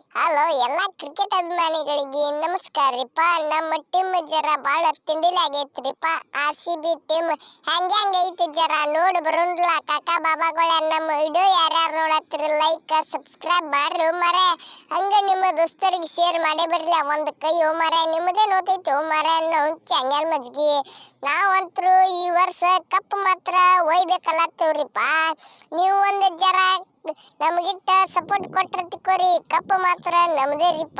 Hello ಎಲ್ಲಾ cricket ಅಭಿಮಾನಿಗಳಿಗೆ ನಮಸ್ಕಾರ ರೀಪ. ನಮ್ಮ ಟೀಮ್ ಜರ ಬಾಳ ತಿಂಡಿಲಿ ಆಗೈತ್ರಿಪ ಆರ್ ಸಿ ಬಿ ಟೀಮ್ ಹೆಂಗ ಹೆಂಗ ಐತಿ ಜರ ನೋಡ್ ಬರೋಣ್ಲ ಕಾಕಾ ಬಾಬಾಗಳ, ನಮ್ಮ ವಿಡಿಯೋ ಯಾರ್ಯಾರು ನೋಡತ್ರಿ ಲೈಕ್ ಸಬ್ಸ್ಕ್ರೈಬ್ ಮಾಡ್ರಿ ಮರೆ ಹಂಗ ನಿಮ್ಮ ದೋಸ್ತರಿಗೆ ಶೇರ್ ಮಾಡೇ ಬರ್ಲಿ ಒಂದ್ ಕೈ ಮರೆ ನಿಮ್ಮದೇ ನೋತೈತಿ ಮರೆ ಅನ್ನೋ ಚಂಗಲ್ ಮಜ್ಗಿ. ನಾವಂತ್ರು ಈ ವರ್ಷ ಕಪ್ ಮಾತ್ರ ಒಯ್ಬೇಕಲ್ಲತ್ತವ್ರಿಪ್ಪ ನೀವು ಒಂದು ಜರ ನಮಗಿಟ್ಟ ಸಪೋರ್ಟ್ ಕೊಟ್ರ ತಿಕ್ಕೋರಿ ಕಪ್ಪು ಮಾತ್ರ ನಮ್ದೇ ರೀಪ.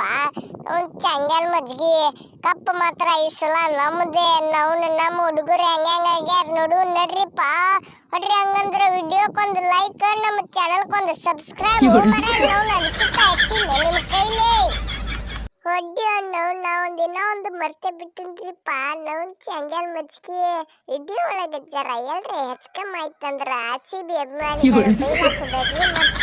ಅವ್ನು ಚಂಗಲ್ ಮಜ್ಗಿ ಕಪ್ಪು ಮಾತ್ರ ಈ ಸಲ ನಮ್ಮದೇ ನಾವು ನಮ್ಮ ಹುಡುಗರು ಹೆಂಗ ನೋಡು ನಡ್ರಿಪ್ಪ ಹೊಡ್ರಿ ಹಂಗಂದ್ರೆ ವಿಡಿಯೋಕ್ಕೊಂದು ಲೈಕ್ ನಮ್ಮ ಚಾನಲ್ಗೊಂದು ಸಬ್ಸ್ಕ್ರೈಬ್ ನಾವು ಅದಕ್ಕಿಂತ ಹೆಚ್ಚಿಲ್ಲ ನಿಮ್ಮ ಕೈಲೇ. ಹೊಡ್ಡಿ ನಾವು ನಾವು ದಿನ ಒಂದು ಮರ್ತೆ ಬಿಟ್ಟಿನ್ರಿಪ್ಪ. ನಾವು ಚಂಗಲ್ ಮಜ್ಜಿಗೆ ವಿಡಿಯೋ ಒಳಗೆ ಜರ ಎಲ್ರಿ ಹೆಚ್ಕಮ್ ಆಯ್ತಂದ್ರ ಆರ್ ಸಿ ಬಿ ಅಭಿಮಾನಿಗಳು ಬೈಲಾಕಬೇಡ್ರಿ ಮತ್ತ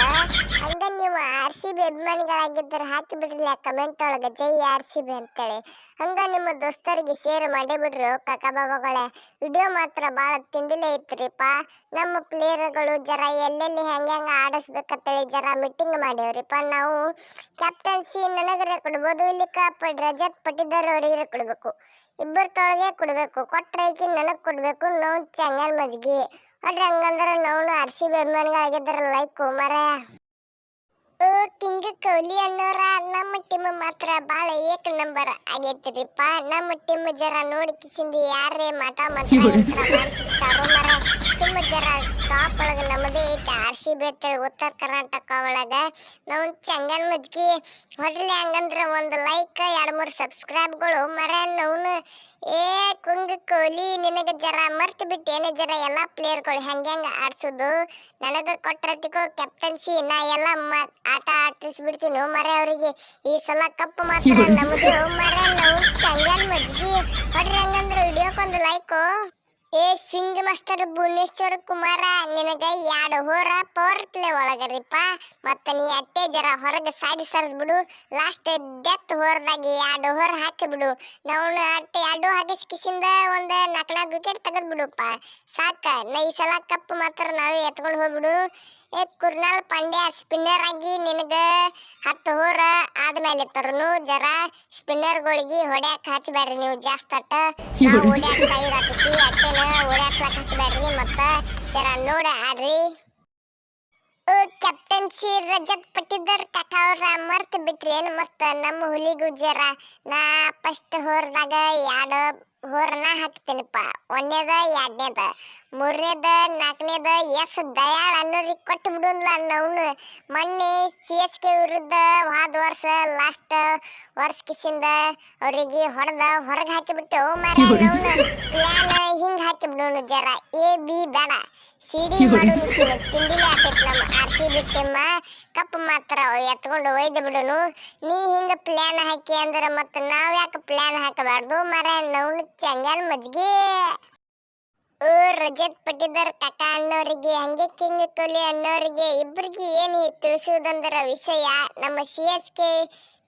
ಹಂಗ ನೀವು ಆರ್ ಸಿ ಬಿ ಅಭಿಮಾನಿಗಳಾಗಿದ್ದರೆ ಹಾಕಿ ಬಿಡ್ರಿ ಕಮೆಂಟ್ ಒಳಗ. ಜೈ ಆರ್ ಸಿ ಬಿ ಅಂತೇಳಿ. ಹಂಗ ನಿಮ್ಮ ದೋಸ್ತರಿಗೆ ಶೇರ್ ಮಾಡೇ ಬಿಡ್ರಿ ಕಾಕ ಬಾಬಾಗಳೇ. ವಿಡಿಯೋ ಮಾತ್ರ ಭಾಳ ತಿಂದಿಲೇ ಐತ್ರಿಪ್ಪ. ನಮ್ಮ ಪ್ಲೇಯರ್ಗಳು ಜರ ಎಲ್ಲೆಲ್ಲಿ ಹೆಂಗೆ ಹೆಂಗೆ ಆಡಿಸ್ಬೇಕಂತೇಳಿ ಜರ ಮೀಟಿಂಗ್ ಮಾಡೇವ್ರಿಪ್ಪ. ನಾವು ಕ್ಯಾಪ್ಟನ್ಸಿ ನನಗರೆ ಕೊಡ್ಬೋದು ಇಲ್ಲಿ ಕಪ್ ರಜತ್ ಪಟ್ಟಿದಾರ್ ಅವರಿಗೆ ಕೊಡ್ಬೇಕು ಇಬ್ಬರ ತೊಳಗೆ ಕೊಡ್ಬೇಕು ಕೊಟ್ರೆ ಐಕಿ ನನಗೆ ಕೊಡ್ಬೇಕು ನಾವು ಚಂಗಲ್ ಮಜ್ಗಿ ಹೊಡ್ರಿ ಹಂಗಂದ್ರೆ ನಾವು ಆರ್ ಸಿ ಬಿ ಅಭಿಮಾನಿಗಳಾಗಿದ್ದಾರೆ ಲೈಕ್ ಮರೆ ಓ ಕಿಂಗ್ ಕೊಹ್ಲಿ ಅನ್ನೋರ ನಮ್ಮ ಟೀಮ್ ಮಾತ್ರ ಬಾಳ ಏಕ ನಂಬರ್ ಆಗೈತ್ರಿಪ್ಪ ನಮ್ಮ ಟೀಮ್ ಜರ ನೋಡಿ ಕಿಸಿಂದಿ ಯಾರೇ ಮಾಟ ಮಾತ್ರ ಯಂತ್ರ ಮಾಡಿಸಿರ್ತಾರೋ ಮರ ಜರಾ ಟಾಪ್ ಒಳಗೆ ನಮ್ಮದೇ ಐತೆ ಆರ್ ಸಿ ಬಿ ಉತ್ತರ ಕರ್ನಾಟಕ ಒಳಗೆ. ನಾವು ಚಂಗನ್ ಮಜ್ಗಿ ಹೊಡ್ಲಿ ಹಂಗಂದ್ರೆ ಒಂದು ಲೈಕ್ ಎರಡು ಮೂರು ಸಬ್ಸ್ಕ್ರೈಬ್ಗಳು ಮರ ನಾವು ಏ ಕುಂಗ್ ಕೊಹ್ಲಿ ನಿನಗೆ ಜರ ಮರ್ತು ಬಿಟ್ಟು, ಏನೇ ಜರ ಎಲ್ಲ ಪ್ಲೇಯರ್ಗಳು ಹೆಂಗೆ ಹೆಂಗೆ ಆಡ್ಸೋದು? ನನಗೆ ಕೊಟ್ಟಿರತಿಕೋ ಕ್ಯಾಪ್ಟನ್ಸಿ ನಾ ಎಲ್ಲ ಮ- ಆಟ ಆಡಿಸ್ಬಿಡ್ತೀನಿ. ಮರೆ ಅವರಿಗೆ ಈ ಸಲ ಕಪ್ ಮಾತ್ರ ನಮ್ಮದು ಮರೆ ನಾವು ಚಂಗನ್ ಮಜ್ಗಿ, ಹೊಡ್ರಿ ಹಂಗಂದ್ರೆ ವಿಡಿಯೋಕ್ಕೊಂದು ಲೈಕು ಏ ಸಿಂಗ್ ಮಾಸ್ಟರ್ ಭುವನೇಶ್ವರ್ ಕುಮಾರ, ನಿನಗ ಎರಡು ಹೋರ ಪವರ್ ಪ್ಲೇ ಒಳಗರಿಪ್ಪ. ಮತ್ತ ನೀ ಅಟ್ಟೆ ಜರ ಹೊರಗೆ ಸಾಡಿ ಸರ್ದ್ ಬಿಡು. ಲಾಸ್ಟ್ ಡೆತ್ ಹೋರ್ದಾಗ ಎರಡು ಹೋರ್ ಹಾಕಿ ಬಿಡು. ನಾವು ಅಟ್ಟೆ ಎರಡು ಹಾಕಿಸ್ಕಿಸಿಂದ ಒಂದ್ ನಾಲ್ಕು ನಾಲ್ಕು ವಿಕೆಟ್ ತೆಗೆದ್ಬಿಡುಪ್ಪ ಸಾಕ, ನಾ ಈ ಸಲ ಕಪ್ ಮಾತ್ರ ನಾವೇ ಎತ್ಕೊಂಡು ಹೋಗ್ಬಿಡು. ಏ ಕುರ್ನಾಲ್ ಪಾಂಡ್ಯ ಸ್ಪಿನ್ನರ್ ಆಗಿ ನಿನಗೆ ಹತ್ತು ಹೋರ ಆದ್ಮೇಲೆ ತರನು ಜರ ಸ್ಪಿನ್ನರ್ಗಳಿಗೆ ಹೊಡ್ಯಾಕ ಹಚ್ಚಬೇಡ್ರಿ ನೀವು ಜಾಸ್ತಿ ಅಟ್ಟ. ನಾವು ಹೊಡ್ಯಾಕ ಸೈಡ್ ಆಗ್ತೈತಿ ಅಟ್ಟೆನ ಹೊಡ್ಯಾಕ್ಲಕ್ ಹಚ್ಚಬೇಡ್ರಿ ಮತ್ತ ಜರ ನೋಡ ಆಡ್ರಿ. ಕ್ಯಾಪ್ಟನ್ಸಿ ರಜತ್ ಪಟ್ಟಿದ್ದರ್ ಕಾಕ ಅವ್ರ ಮರ್ತ್ ಬಿಟ್ರಿ ಏನು ಮತ್ತ ನಮ್ಮ ಹುಲಿಗೂ ಜರ ನಾ ಫಸ್ಟ್ ಹೋರ್ದಾಗ ಎರಡು ಹೋರನ ಹಾಕ್ತೀನಪ್ಪ. ಒಂದೇದ ಎರಡನೇದ. ಮೂರನೇದ ನಾಲ್ಕನೇದ ಎಸ್ ದಯಾಳ್ ಅನ್ನೋರಿಗೆ ಕೊಟ್ಟು ಬಿಡುನ್ಲ ನಾವು ಮೊನ್ನೆ ಸಿ ಎಸ್ ಕೆ ವಿರುದ್ಧ ಹೋದ ವರ್ಷ ಲಾಸ್ಟ್ ವರ್ಷಕ್ಕಿಸಿಂದ ಅವರಿಗೆ ಹೊಡೆದ ಹೊರಗೆ ಹಾಕಿಬಿಟ್ಟು ಮಾರ ಪ್ಲಾನ್ ಹಿಂಗೆ ಹಾಕಿ ಬಿಡೋಣ ಜರ. ಎ ಬಿ ಬೇಡ. ಸಿ ಡಿ ಮಾಡು ನಿಂತಿನ ತಿಂಡಿಲೆ ಆಗ್ತೈತಿ ನಮ್ಮ R C B team. Cup ಮಾತ್ರ ಎತ್ಕೊಂಡು ಒಯ್ದು ಬಿಡೋನು. ನೀ ಹಿಂಗೆ ಪ್ಲ್ಯಾನ್ ಹಾಕಿ ಅಂದ್ರೆ ಮತ್ತೆ ನಾವು ಯಾಕೆ ಪ್ಲ್ಯಾನ್ ಹಾಕಬಾರ್ದು? ಮರ ನೌನು ಚಂಗ್ಯಾನ ಮಜ್ಗಿ ರಜತ್ ಪಟ್ಟಿದಾರ್ ಕಾಕ ಅನ್ನೋರಿಗೆ, ಹಂಗೆ ಕಿಂಗ್ ಕೊಹ್ಲಿ ಅನ್ನೋರಿಗೆ ಇಬ್ಬರಿಗೆ ಏನು ತಿಳಿಸುವುದಂದ್ರ ವಿಷಯ? ನಮ್ಮ ಸಿ ಎಸ್ ಕೆ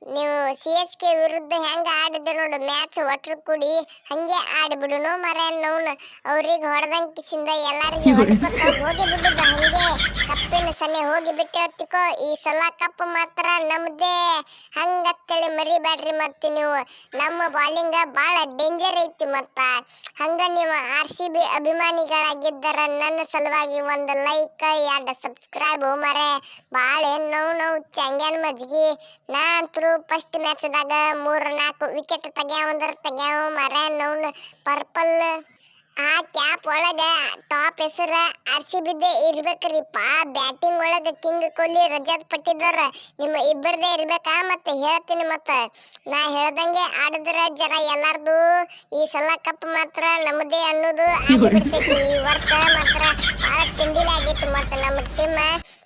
ನೀವು ಸಿ ಎಸ್ ಕೆ ವಿರುದ್ಧ ಹೆಂಗ ಆಡಿದ್ರು ನೋಡು ಮ್ಯಾಚ್ ಒಟ್ರು ಕೂಡಿ ಹಂಗೆ ಆಡಿಬಿಡುನು ಮರ ನೋವು ಅವ್ರಿಗೆ ಹೊಡೆದಂಕಿಸಿಂದ ಎಲ್ಲರಿಗೂ ಹೋಗಿ ಬಿಡುದು ಹಂಗೆ. ಕಪ್ಪಿನ ಸನ್ನೆ ಹೋಗಿ ಬಿಟ್ಟೆ ಹೊತ್ತಿಕೋ ಈ ಸಲ ಕಪ್ ಮಾತ್ರ ನಮ್ದೇ. ಹಂಗತ್ತೇಳಿ ಮರಿಬೇಡ್ರಿ ಮತ್ತೆ ನೀವು. ನಮ್ಮ ಬಾಲಿಂಗ ಭಾಳ ಡೇಂಜರ್ ಐತಿ ಮತ್ತ. ಹಂಗ ನೀವು ಆರ್ ಸಿ ಬಿ ಅಭಿಮಾನಿಗಳಾಗಿದ್ದರ ನನ್ನ ಸಲುವಾಗಿ ಒಂದು ಲೈಕ್ ಎರಡು ಸಬ್ಸ್ಕ್ರೈಬ್ ಮರೆ. ಭಾಳ ನೋವು ನೋವು ಚಂಗ್ಯಾನ್ ಮಜ್ಗಿ. ನಾ ಅಂತರೂ ಫಸ್ಟ್ ಮ್ಯಾಚ್ದಾಗ ಮೂರು ನಾಲ್ಕು ವಿಕೆಟ್ ತೆಗ್ಯಾವಂದ್ರೆ ತೆಗ್ಯಾವ ಮರ ನೌನ್ ಪರ್ಪಲ್ ಆ ಕ್ಯಾಪ್ ಒಳಗೆ ಟಾಪ್ ಹೆಸರ ಆರ್ ಸಿ ಬಿದ್ದೆ ಇರ್ಬೇಕ್ರಿಪ್ಪ ಬ್ಯಾಟಿಂಗ್ ಒಳಗೆ ಕಿಂಗ್ ಕೊಹ್ಲಿ ರಜಾದ್ ಪಟ್ಟಿದ್ದಾರೆ ನಿಮ್ಮ ಇಬ್ಬರದೇ ಇರ್ಬೇಕಾ? ಮತ್ತು ಹೇಳ್ತೀನಿ ಮತ್ತ. ನಾ ಹೇಳ್ದಂಗೆ ಆಡಿದ್ರೆ ಜರ ಎಲ್ಲಾರ್ದು ಈ ಸಲ ಕಪ್ ಮಾತ್ರ ನಮ್ಮದೇ ಅನ್ನೋದು ಆಗಿಬಿಡ್ತೈತಿ. ಈ ವರ್ಷ ಮಾತ್ರ ಭಾಳ ತಿಂಡಿಲಾಗಿತ್ತು ಮತ್ತ ನಮ್ಮ ಟೀಮ್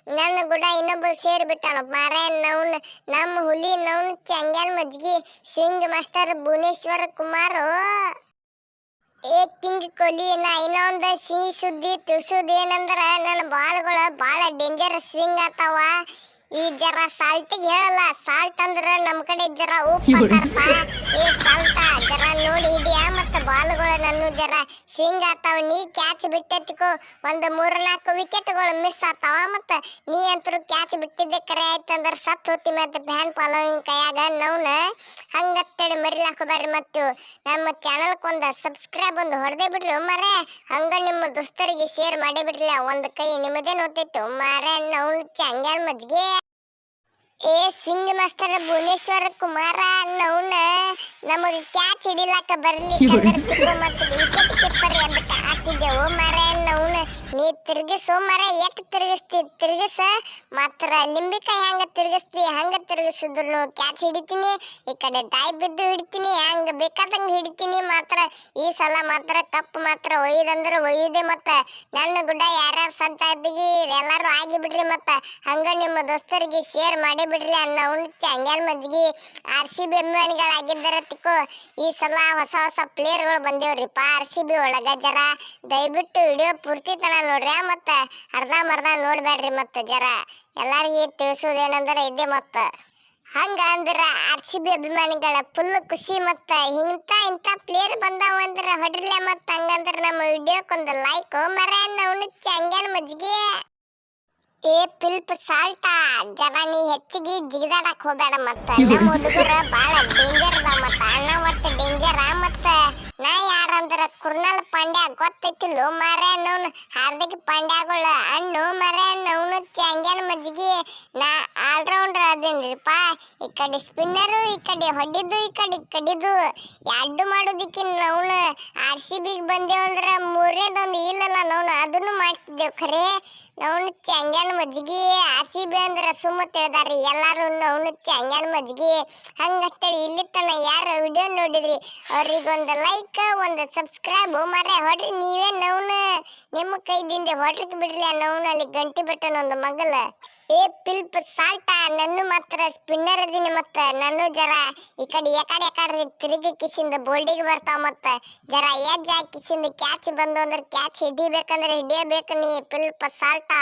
ನನ್ನ ಕೂಡ ಇನ್ನೊಬ್ಬ ಸೇರಿ ಬಿಟ್ಟಾನ ಮಾರ ನವ್ನ ನಮ್ಮ ಹುಲಿ ನವ್ನ ಚಂಗ್ಯಾನ್ ಮಜ್ಗಿ ಸಿಂಗ್ ಮಾಸ್ಟರ್ ಭುವನೇಶ್ವರ ಕುಮಾರು. ಏ ಕಿಂಗ್ ಕೊಲಿ, ನಾ ಇನ್ನೊಂದು ಸಿಹಿ ಸುದ್ದಿ ತಿಳಿಸೋದು ಏನಂದ್ರ, ನನ್ನ ಬಾಲ್ಗಳು ಭಾಳ ಡೇಂಜರ್ ಸ್ವಿಂಗ್ ಆತಾವ. ಈ ಜರ ಸಾಲ್ಟಿಗೆ ಹೇಳಲ್ಲ ಸಾಲ್ಟ್ ಅಂದ್ರೆ ನಮ್ಮ ಕಡೆ ಜರ ಉಪ್ಪು ಏ ಸಾಲ್ಟ ಜರ ನೋಡಿ ಹಿಡಿಯ, ಮತ್ತ ಬಾಲ್ಗಳು ನನ್ನ ಜರ ಸ್ವಿಂಗ್ ಆತಾವ ನೀ ಕ್ಯಾಚ್ ಬಿಟ್ಟೆತ್ಕೋ. ಒಂದು ಮೂರು ನಾಲ್ಕು ವಿಕೆಟ್ಗಳು ಮಿಸ್ ಆತಾವ ಮತ್ತ ನೀ ಅಂತರೂ ಕ್ಯಾಚ್ ಬಿಟ್ಟಿದ್ದೆ ಕರೆ ಆಯ್ತಂದ್ರ ಸತ್ತು ಹೋತಿ ಮತ್ತೆ ಫ್ಯಾನ್ ಫಾಲೋವಿಂಗ್ ಕೈಯಾಗ ನವ್ನ ಹಂಗತ್ತೇಳಿ ಮರಿಲಾಕ ಬರ್ರಿ ಮತ್ತು ನಮ್ಮ ಚಾನಲ್ಕ್ ಒಂದು ಸಬ್ಸ್ಕ್ರೈಬ್ ಒಂದು ಹೊಡೆದೇ ಬಿಡ್ರಿ ಮರೆ ಹಂಗ ನಿಮ್ಮ ದೋಸ್ತರಿಗೆ ಶೇರ್ ಮಾಡೇ ಬಿಡ್ರಿ. ಒಂದು ಕೈ ನಿಮ್ಮದೇ ನೋಡ್ತಿತ್ತು ಮಾರೆ ನೌನ್ ಚಂಗ್ಯಾಲ್ ಮಜ್ಗೆ ಏ ಸ್ವಿಂಗ್ ಮಾಸ್ಟರ್ ಭುವನೇಶ್ವರ ಕುಮಾರ ನೌನ ನಮಗೆ ಕ್ಯಾಚ್ ಹಿಡಿಲಾಕ ಬರ್ಲಿ ಮತ್ತೆ ವಿಕೆಟ್ ಕೀಪರ್ ಅದಕ್ಕೆ ಹಾಕಿದ್ದೆವು ಮರ ನೀ ತಿರ್ಗಿಸು ಮರ ಎಟ್ ತಿರುಗಿಸ್ತಿ? ತಿರ್ಗಿಸ? ಮಾತ್ರ ಲಿಂಬಿಕಾಯಿ ಹೆಂಗ ತಿರುಗಿಸ್ತಿ? ಹಂಗ ತಿರ್ಗಿಸಿದ್ರು ಕ್ಯಾಚ್ ಹಿಡಿತೀನಿ, ಈ ಕಡೆ ತಾಯಿ ಬಿದ್ದು ಹಿಡಿತೀನಿ, ಹೆಂಗ ಬೇಕಾದಂಗ ಹಿಡಿತೀನಿ ಮಾತ್ರ. ಈ ಸಲ ಮಾತ್ರ ಕಪ್ ಮಾತ್ರ ಒಯ್ಯದಂದ್ರೆ ಒಯ್ಯದೆ ಮತ್ತ. ನನ್ನ ಗುಡ್ಡ ಯಾರ್ಯಾರು ಸಂತ ಇದ್ದೀಗಿ ಎಲ್ಲಾರು ಆಗಿ ಬಿಡ್ರಿ ಮತ್ತ. ಹಂಗ ನಿಮ್ಮ ದೋಸ್ತರಿಗೆ ಶೇರ್ ಮಾಡಿ ಬಿಡ್ರಿ ಅನ್ನ ಉಣ್ಚ ಹಂಗ್ಯಾನ್ ಮಜ್ಗಿ ಆರ್ ಸಿ ಬಿ ಅಭಿಮಾನಿಗಳಾಗಿದ್ದಾರೆ ತಿಕ್ಕೋ. ಈ ಸಲ ಹೊಸ ಹೊಸ ಪ್ಲೇಯರ್ಗಳು ಬಂದೇವ್ರಿಪ್ಪ ಆರ್ ಸಿ ಬಿ ಒಳಗ ಜರ. ದಯವಿಟ್ಟು ವಿಡಿಯೋ ಪೂರ್ತಿ ತನ ನೋಡ್ರಿ ಮತ್ತ ಅರ್ಧ ಮರ್ಧ ನೋಡ್ಬೇಡ್ರಿ ಮತ್ತ ಜರ. ಎಲ್ಲಾರ್ಗಿ ತಿಳಿಸೋದೇನಂದ್ರ ಇದೇ ಮತ್ತ. ಹಂಗ ಅಂದ್ರ ಆರ್ ಸಿ ಬಿ ಅಭಿಮಾನಿಗಳ ಫುಲ್ ಖುಷಿ ಮತ್ತ ಇಂತ ಇಂತ ಪ್ಲೇಯರ್ ಬಂದಾವ ಅಂದ್ರ ಹೊಡ್ರಲೆ ಮತ್ತ ಹಂಗಂದ್ರ ನಮ್ಮ ವಿಡಿಯೋಕ್ಕೊಂದು ಲೈಕ್ ಮರ ನಾವು ಚಂಗನ್ ಮಜ್ಗೆ. ಏ ಪಿಲ್ಪ್ ಸಾಲ್ಟ, ಜರ ನೀ ಹೆಚ್ಚಿಗೆ ಜಿಗಿದಾಡಕ್ ಹೋಗ್ಬೇಡ ಮತ್ತ. ನಮ್ಮ ಹುಡುಗರ ಬಾಳ ಡೇಂಜರ್ ಕುರ್ನಲ್ ಮರೆ ನವ್ನ ಹಾರ್ದಿಕ್ ಪಂಡ್ಯಾಗಳ, ಅಣ್ಣು ಮರೆ ನವ್ನು ಚಾಂಗ್ಯಾನ್ ಮಜ್ಜಿಗೆ. ನಾ ಆಲ್ರೌಂಡರ್ ಅದೇನ್ರಿಪ್ಪ ಈ ಕಡೆ ಸ್ಪಿನ್ನರು ಈ ಕಡೆ ಹೊಡಿದು ಈ ಕಡೆ ಕಡಿದು ಎರಡು ಮಾಡೋದಿಕ್ಕೆ ನವ್ನ ಆರ್ ಸಿ ಬಿಗೆ ಬಂದೇವಂದ್ರ ಇಲ್ಲಲ್ಲ ನವ್ನು. ಅದನ್ನು ಮಾಡ್ತಿದ್ದೆವು ಖರೆ. ನವ್ನು ಚಂಗ್ಯಾನ ಮಜ್ಗಿ ಆಸಿ ಬಿ ಅಂದ್ರ ಸುಮ್ಮ ತಿಳಿದಾರಿ ಎಲ್ಲಾರು ನವ್ನು ಚಂಗ್ಯಾನ ಮಜ್ಗಿ ಹಂಗತ್ತೇಳಿ ಇಲ್ಲಿ ತನ ಯಾರು ವಿಡಿಯೋ ನೋಡಿದ್ರಿ? ಅವ್ರಿಗೊಂದು ಲೈಕ್ ಒಂದು ಸಬ್ಸ್ಕ್ರೈಬ್ ಮಾರ್ರೆ. ಹೊಡ್ರಿ, ನೀವೇ ನವನ ನಿಮ್ಮ ಕೈದಿಂದ ಹೊಡ್ಲಿಕ್ಕೆ ಬಿಡ್ಲಿ ನವ್ನ ಅಲ್ಲಿ ಗಂಟಿ ಬಟ್ಟನ ಒಂದು ಮಗಲ ಏ, ಪಿಲ್ಪ್, ಸಾಲ್ಟ, ನನ್ನ ಮಾತ್ರ, ಸ್ಪಿನ್ನರ್ ಅದೀನಿ ಮತ್ತ ನಾನು ಜರ ಈ ಕಡೆ ಎಕಡೆ ಯಾಕಡೆ ತಿರುಗಿ ಕಿಸಿಂದ ಬೋಲ್ಡಿಗೆ ಬರ್ತಾವ ಮತ್ತ. ಜರ ಎಜ್ ಕಿಸಿಂದ ಕ್ಯಾಚ್ ಬಂದು ಅಂದ್ರೆ ಕ್ಯಾಚ್ ಹಿಡಿಬೇಕಂದ್ರೆ ಹಿಡಿಯಬೇಕು ನೀ, ಪಿಲ್ಪ್, ಸಾಲ್ಟ.